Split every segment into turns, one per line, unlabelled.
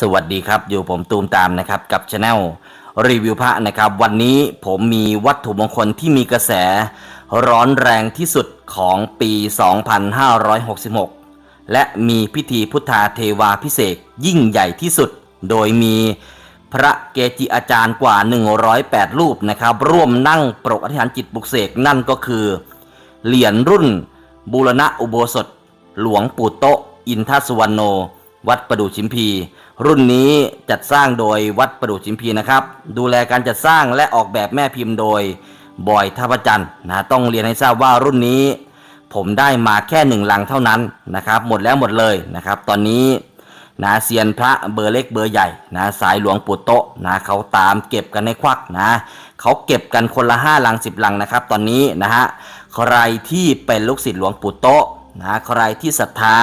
สวัสดีครับ อยู่ผมตูมตามนะครับกับช anel รีวิวพระนะครับ วันนี้ผมมีวัตถุมงคลที่มีกระแส ร้อนแรงที่สุดของปี 2566 และมีพิธีพุทธาเทวาพิเศษยิ่งใหญ่ที่สุด โดยมีพระเกจิอาจารย์กว่า 108 รูปนะครับ ร่วมนั่งปรกอธิษฐานจิตปลุกเสกนั่นก็คือ เหรียญรุ่นบูรณะอุโบสถ หลวงปู่โตอินทสุวรรณโน วัดประดู่ชิมพี รุ่นนี้จัดสร้างโดยวัดประดู่ชิมพีนะครับ ดูแลการจัดสร้างและออกแบบแม่พิมพ์โดยบอยท่าพระจันทร์นะต้องเรียนให้ทราบว่ารุ่นนี้ ผมได้มาแค่หนึ่งลังเท่านั้นนะครับ หมดแล้วหมดเลยนะครับ ตอนนี้นะเซียนพระเบอร์เล็กเบอร์ใหญ่นะสายหลวงปู่โตะนะเขาตามเก็บกันในควักนะเขาเก็บกันคนละห้าลังสิบลังนะครับ ตอนนี้นะฮะใครที่เป็นลูกศิษย์หลวงปู่โตะนะใครที่ศรัทธา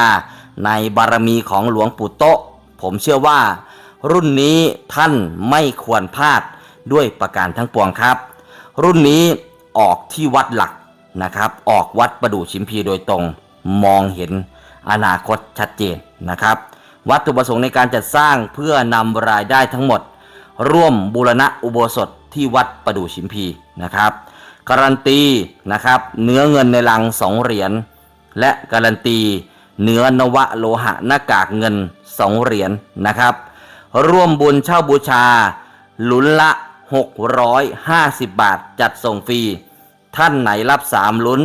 ในบารมีของหลวงปู่โตะผมเชื่อว่า รุ่นนี้ท่านไม่ควรพลาดด้วยประการทั้งปวงครับ รุ่นนี้ออกที่วัดหลักนะครับ ออกวัดประดู่ชิมพีโดยตรงมองเห็นอนาคตชัดเจนนะครับ วัตถุประสงค์ในการจัดสร้างเพื่อนำรายได้ทั้งหมด ร่วมบูรณะอุโบสถที่วัดประดู่ชิมพีนะครับการันตีนะครับเนื้อเงินในลังสองเหรียญและการันตี เนื้อนวะโลหะหน้ากากเงินสองเหรียญนะครับ ร่วมบุญเช่าบูชา หลุนละ 650 บาทจัดส่งฟรี ท่านไหนรับ 3 ลุ้น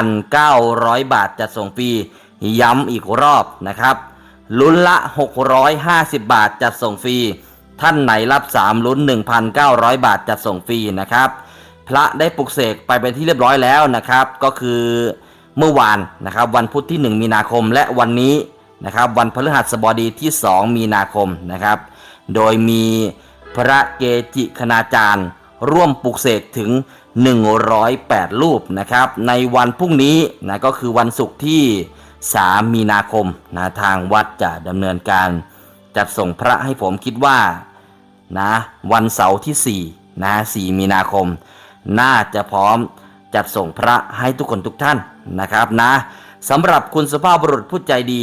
1,900 บาทจัดส่งฟรี ย้ำอีกรอบนะครับลุ้นละ 650 บาทจัดส่งฟรี ท่านไหนรับ 3 ลุ้น 1,900 บาทจัดส่งฟรีนะครับ พระได้ปลุกเสกไปเป็นที่เรียบร้อยแล้วนะครับ ก็คือ เมื่อวานนะครับวันพุธที่ 1 มีนาคมและวันนี้นะครับวันพฤหัสบดีที่ 2 มีนาคมนะครับ โดยมีพระเกจิคณาจารย์ ร่วมปลุกเสกถึง 108 รูปนะครับในวันพรุ่งนี้นะก็คือวันศุกร์ที่ 3 มีนาคมนะทางวัดจะดำเนินการจัดส่งพระให้ผมคิดว่านะวันเสาร์ที่4นะ4มีนาคม น่าจะพร้อม จัดส่งพระให้ทุกคนทุกท่านนะครับนะสำหรับคุณสุภาพบุรุษผู้ใจดี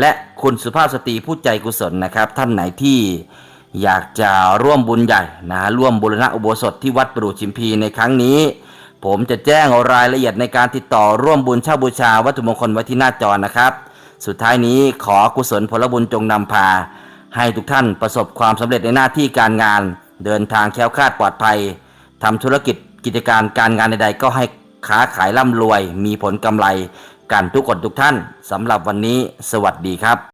และคุณสุภาพสตรีผู้ใจกุศลนะครับ ท่านไหนที่อยากจะร่วมบุญใหญ่นะร่วมบุรณะอุโบสถที่วัดปู่ชิมพีในครั้งนี้ ผมจะแจ้งรายละเอียดในการติดต่อร่วมบุญเช่าบูชาวัตถุมงคลไว้ที่หน้าจอนะครับ สุดท้ายนี้ขอกุศลผลบุญจงนำพา ให้ทุกท่านประสบความสำเร็จในหน้าที่การงาน เดินทางแคล้วคลาดปลอดภัยทำธุรกิจ กิจการการงานใดๆ ก็ให้ค้าขายร่ำรวย มีผลกำไรกันทุกคนทุกท่านสำหรับวันนี้สวัสดีครับ